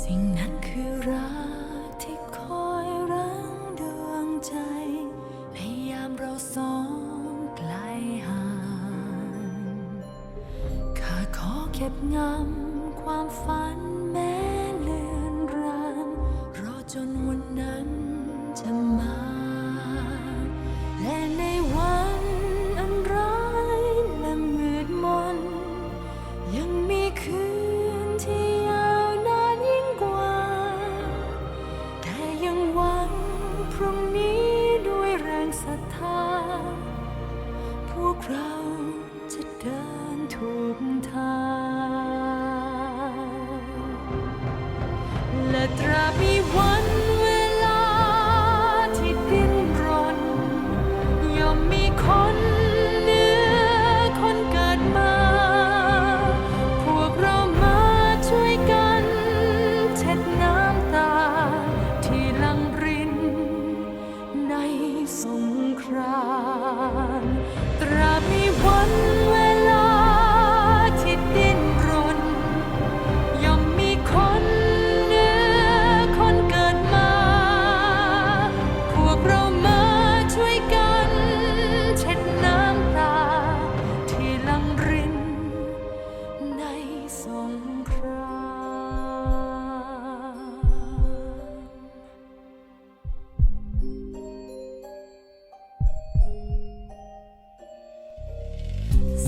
สิ่งนั้นคือรักที่คอยรังดวงใจ ในยามเราสองไกลห่างข้าขอเก็บงำความฝันแม้เลือนรางรอจนวันนั้น พวกเราจะเดินถูกทาง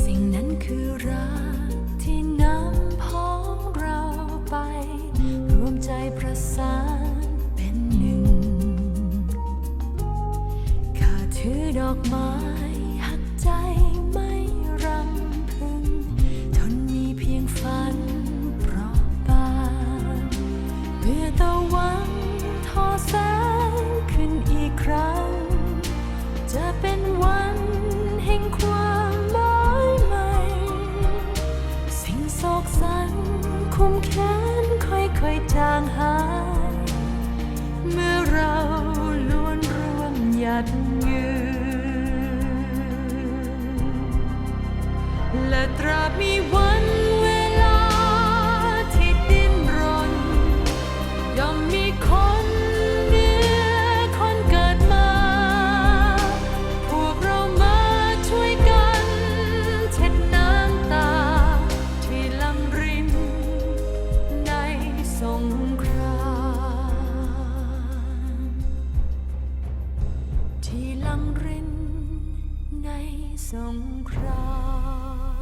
สิ่งนั้นคือรักที่นำพ้องเราไป รวมใจประสานเป็นหนึ่งข้าถือดอกไม้หักใจไม่รำพึง ทนมีเพียงฝันเปราะบางเมื่อตะวันทอแสงขึ้นอีกครั้ง จะเป็น จางหาย เมื่อเราล้วนร่วมหยัดยืนและตราบมีวัน ลังรินในสงคราม